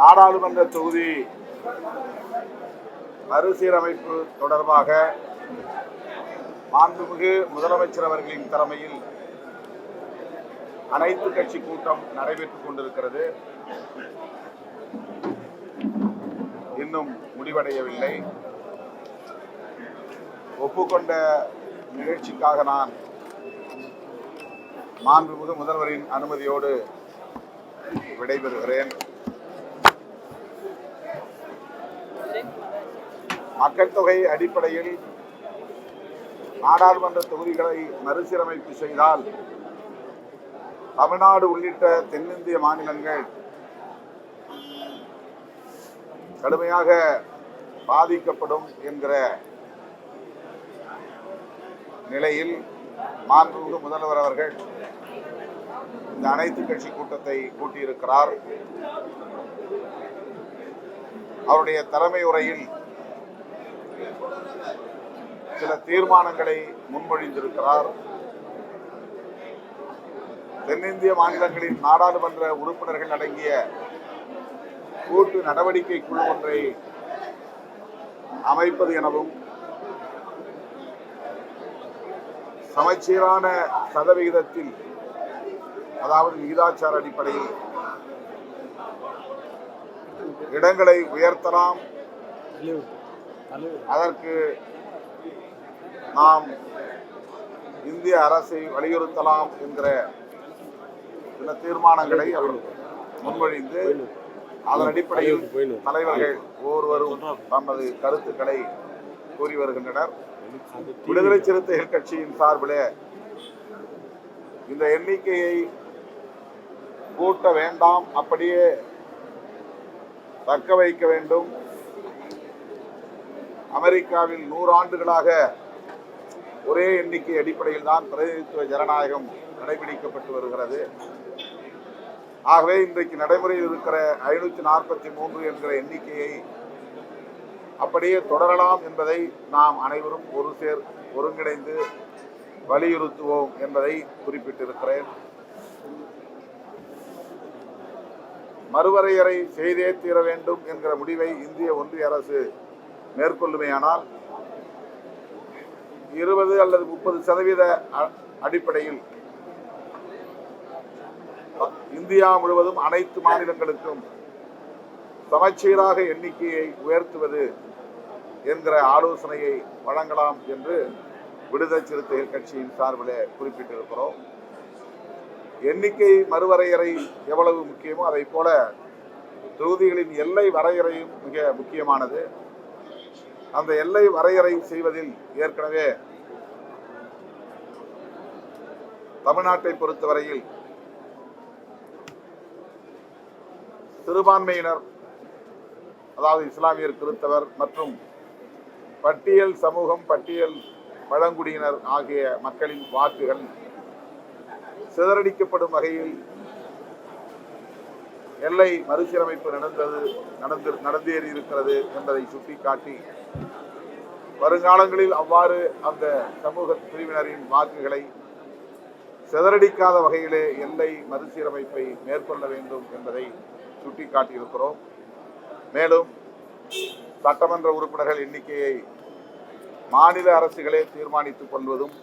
நாடாளுமன்ற தொகுதி மறுசீரமைப்பு தொடர்பாக மாண்புமிகு முதலமைச்சர் அவர்களின் தலைமையில் அனைத்து கட்சி கூட்டம் நடைபெற்றுக் கொண்டிருக்கிறது. இன்னும் முடிவடையவில்லை. ஒப்புக்கொண்ட நிகழ்ச்சிக்காக நான் மாண்புமிகு முதல்வரின் அனுமதியோடு விடைபெறுகிறேன். மக்கள் தொகை அடிப்படையில் நாடாளுமன்ற தொகுதிகளை மறுசீரமைப்பு செய்தால் தமிழ்நாடு உள்ளிட்ட தென்னிந்திய மாநிலங்கள் கடுமையாக பாதிக்கப்படும் என்கிற நிலையில் மாண்புமிகு முதல்வர் அவர்கள் இந்த அனைத்து கட்சி கூட்டத்தை கூட்டியிருக்கிறார். அவருடைய தலைமை உரையில் சில தீர்மானங்களை முன்மொழிந்திருக்கிறார். தென்னிந்திய மாநிலங்களின் நாடாளுமன்ற உறுப்பினர்கள் அடங்கிய கூட்டு நடவடிக்கை குழு ஒன்றை அமைப்பது எனவும் சமச்சீரான சதவிகிதத்தில் அதாவது விகிதாச்சார அடிப்படையில் இடங்களை உயர்த்தலாம். அதற்கு நாம் இந்திய அரசை வலியுறுத்தலாம் என்கிற சில தீர்மானங்களை அவர் முன்மொழிந்து அதன் அடிப்படையில் தலைவர்கள் ஒவ்வொருவரும் தமது கருத்துக்களை கூறி வருகின்றனர். விடுதலை சிறுத்தைகள் கட்சியின் சார்பிலே இந்த எண்ணிக்கையை கூட்ட வேண்டாம் அப்படியே தக்க வைக்க வேண்டும். அமெரிக்காவில் நூறாண்டுகளாக ஒரே எண்ணிக்கை அடிப்படையில் தான் பிரதிநிதித்துவ ஜனநாயகம் கடைபிடிக்கப்பட்டு வருகிறது. ஆகவே இன்றைக்கு நடைமுறையில் இருக்கிற ஐநூற்றி நாற்பத்தி மூன்று என்கிற எண்ணிக்கையை அப்படியே தொடரலாம் என்பதை நாம் அனைவரும் ஒரு சேர் ஒருங்கிணைந்து வலியுறுத்துவோம் என்பதை குறிப்பிட்டிருக்கிறேன். மறுவரையறை செய்தே தீர வேண்டும் என்கிற முடிவை இந்திய ஒன்றிய அரசு மேற்கொள்ளுமையானால் இருபது அல்லது முப்பது சதவீத அ- அடிப்படையில் இந்தியா முழுவதும் அனைத்து மாநிலங்களுக்கும் சமச்சீராக எண்ணிக்கையை உயர்த்துவது என்கிற ஆலோசனையை வழங்கலாம் என்று விடுதலை சிறுத்தைகள் கட்சியின் சார்பில் குறிப்பிட்டிருக்கிறோம். எண்ணிக்கை மறுவரையறை எவ்வளவு முக்கியமோ அதை போல தொகுதிகளின் எல்லை வரையறையும் மிக முக்கியமானது. அந்த எல்லை வரையறை செய்வதில் ஏற்கனவே தமிழ்நாட்டை பொறுத்தவரையில் சிறுபான்மையினர் அதாவது இஸ்லாமியர் கிறித்தவர் மற்றும் பட்டியல் சமூகம் பட்டியல் பழங்குடியினர் ஆகிய மக்களின் வாக்குகள் சிதறடிக்கப்படும் வகையில் எல்லை மறுசீரமைப்பு நடந்தது நடந்து நடந்தேறி இருக்கிறது என்பதை சுட்டிக்காட்டி வருங்காலங்களில் அவ்வாறு அந்த சமூக பிரிவினரின் வாக்குகளை சிதறடிக்காத வகையிலே எல்லை மறுசீரமைப்பை மேற்கொள்ள வேண்டும் என்பதை சுட்டிக்காட்டியிருக்கிறோம். மேலும் சட்டமன்ற உறுப்பினர்கள் எண்ணிக்கையை மாநில அரசுகளே தீர்மானித்துக் கொள்வதும்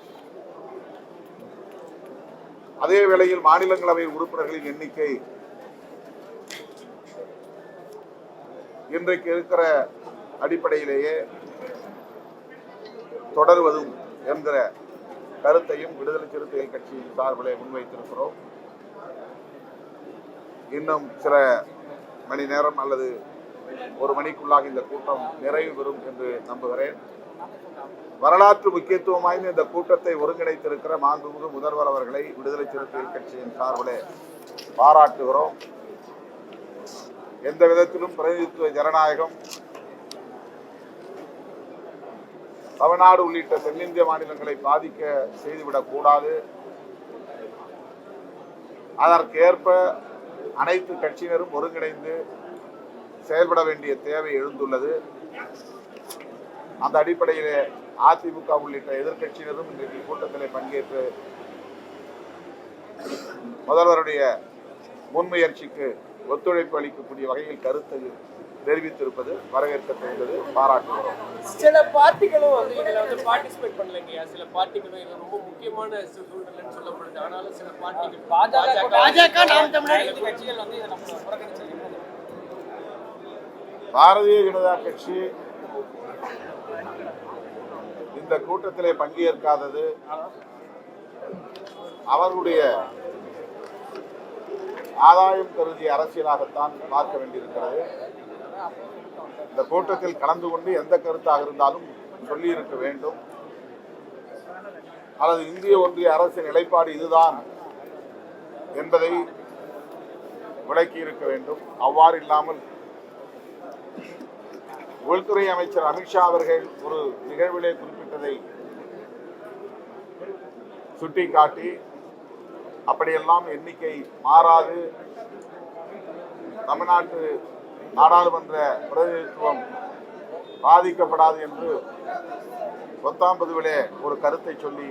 அதே வேளையில் மாநிலங்களவை உறுப்பினர்களின் எண்ணிக்கை இன்றைக்கு இருக்கிற அடிப்படையிலேயே தொடருவதும் என்கிற கருத்தையும் விடுதலை சிறுத்தைகள் கட்சியின் சார்பிலே முன்வைத்திருக்கிறோம். இன்னும் சில மணி நேரம் அல்லது ஒரு மணிக்குள்ளாக இந்த கூட்டம் நிறைவு பெறும் என்று நம்புகிறேன். வரலாற்று முக்கியத்துவம் வாய்ந்த இந்த கூட்டத்தை ஒருங்கிணைத்திருக்கிற மாண்புமிகு முதல்வர் அவர்களை விடுதலை சிறுத்தைகள் கட்சியின் சார்பிலே பாராட்டுகிறோம். எந்த விதத்திலும் பிரதிநிதித்துவ ஜனநாயகம் தமிழ்நாடு உள்ளிட்ட தென்னிந்திய மாநிலங்களை பாதிக்க செய்துவிடக் கூடாது. அதற்கேற்ப அனைத்து கட்சியினரும் ஒருங்கிணைந்து செயல்பட வேண்டிய தேவை எழுந்துள்ளது. அந்த அடிப்படையிலே அதிமுக உள்ளிட்ட எதிர்க்கட்சியினரும் இன்றைக்கு கூட்டத்தில் பங்கேற்று முதல்வருடைய முன்முயற்சிக்கு ஒத்துழைப்பு அளிக்கக்கூடிய வகையில் கருத்தை தெரிவித்திருப்பது வரவேற்கத்தக்கது பாராட்டுகிறோம். சில பார்ட்டிகளும் வந்து இதுல வந்து பார்ட்டிசிபேட் பண்ணலைங்கய்யா. சில பார்ட்டிகளும் இது ரொம்ப முக்கியமான சூழ்நிலைன்னு சொல்லப்படுது. ஆனாலும் சில பார்ட்டிகள் பாஜக பாஜக நாம் தமிழர் இந்த கட்சிகள் வந்து இதை நம்ம புறக்கணிச்சிருக்கிறது பாரதிய ஜனதா கட்சி இந்த கூட்டத்திலே பங்கேற்காதது அவர்களுடைய ஆதாயம் கருதிய அரசியலாகத்தான் பார்க்க வேண்டியிருக்கிறது. இந்த கூட்டத்தில் கலந்து கொண்டு எந்த கருத்தாக இருந்தாலும் சொல்லியிருக்க வேண்டும். அல்லது இந்திய ஒன்றிய அரசின் நிலைப்பாடு இதுதான் என்பதை விளக்கி இருக்க வேண்டும். அவ்வாறு இல்லாமல் உள்துறை அமைச்சர் அமித்ஷா அவர்கள் ஒரு நிகழ்விலே குறிப்பிட்டதை சுட்டிக்காட்டி அப்படியெல்லாம் எண்ணிக்கை மாறாது. தமிழ்நாட்டு நாடாளுமன்ற பிரதிநிதித்துவம் பாதிக்கப்படாது என்று பத்தாம் பதிவிலே ஒரு கருத்தை சொல்லி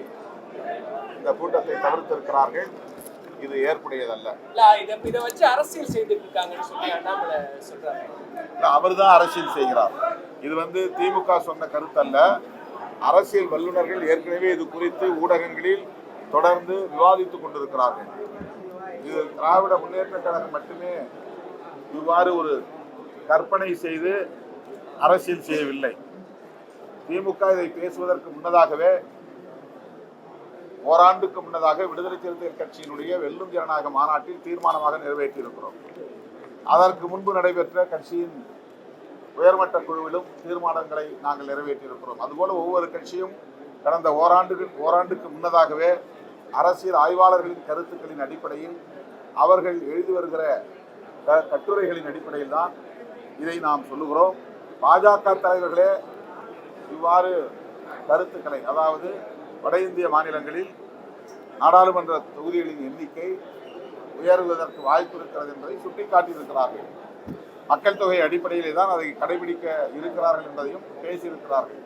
இந்த கூட்டத்தை தவிர்த்திருக்கிறார்கள். இது ஏற்புடையதல்ல. இத வச்சு அரசியல் இருக்காங்கன்னு சொல்லி அண்ணாமலை சொல்றாங்க அவர் தான் அரசியல் செய்கிறார். இது வந்து திமுக சொன்ன கருத்தல்ல. அரசியல் வல்லுநர்கள் ஏற்கனவே இது குறித்து ஊடகங்களில் தொடர்ந்து விவாதித்துக் கொண்டிருக்கிறார்கள். இது திராவிட முன்னேற்ற கழகம் மட்டுமே இவ்வாறு ஒரு கற்பனை செய்து அரசியல் செய்யவில்லை. திமுக இதை பேசுவதற்கு முன்னதாகவே ஓராண்டுக்கு முன்னதாக விடுதலை சிறுத்தைகள் கட்சியினுடைய வெல்லும் ஜனநாயக மாநாட்டில் தீர்மானமாக நிறைவேற்றியிருக்கிறோம். அதற்கு முன்பு நடைபெற்ற கட்சியின் உயர்மட்ட குழுவிலும் தீர்மானங்களை நாங்கள் நிறைவேற்றியிருக்கிறோம். அதுபோல ஒவ்வொரு கட்சியும் கடந்த ஓராண்டுக்கு ஓராண்டுக்கு முன்னதாகவே அரசியல் ஆய்வாளர்களின் கருத்துக்களின் அடிப்படையில் அவர்கள் எழுதி வருகிற க- கட்டுரைகளின் அடிப்படையில் தான் இதை நாம் சொல்லுகிறோம். பாஜக தலைவர்களே இவ்வாறு கருத்துக்களை அதாவது வட இந்திய மாநிலங்களில் நாடாளுமன்ற தொகுதிகளின் எண்ணிக்கை உயர்வதற்கு வாய்ப்பு இருக்கிறது என்பதை சுட்டிக்காட்டியிருக்கிறார்கள். மக்கள் தொகை அடிப்படையிலே தான் அதை கடைபிடிக்க இருக்கிறார்கள் என்பதையும் பேசியிருக்கிறார்கள்.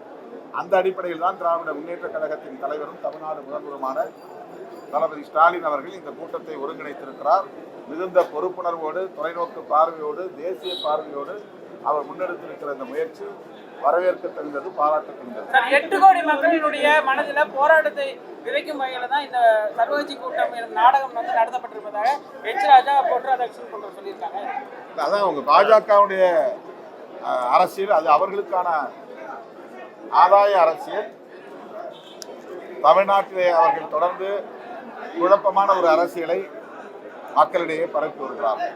அந்த அடிப்படையில் தான் திராவிட முன்னேற்ற கழகத்தின் தலைவரும் தமிழ்நாடு முதல்வருமான தளபதி ஸ்டாலின் அவர்கள் இந்த கூட்டத்தை ஒருங்கிணைத்திருக்கிறார். மிகுந்த பொறுப்புணர்வோடு தொலைநோக்கு பார்வையோடு தேசிய பார்வையோடு அவர் முன்னெடுத்திருக்கிற இந்த முயற்சி வரவேற்கத்தகுந்தது பாராட்டத்தகுந்தது எட்டு கோடி மக்களினுடைய மனதில போராட்டத்தை விதைக்கும் வகையில தான் இந்த சர்வகட்சி கூட்டம் நாடகம் வந்து நடத்தப்பட்டிருப்பதாக எச் ராஜா பொன் ராதாகிருஷ்ணன் போன்றவர் சொல்லியிருக்காங்க. அதான் அவங்க பாஜகவுடைய அரசியல் அது அவர்களுக்கான ஆதாய அரசியல். தமிழ்நாட்டிலே அவர்கள் தொடர்ந்து குழப்பமான ஒரு அரசியலை மக்களிடையே பரப்பி வருகிறார்கள்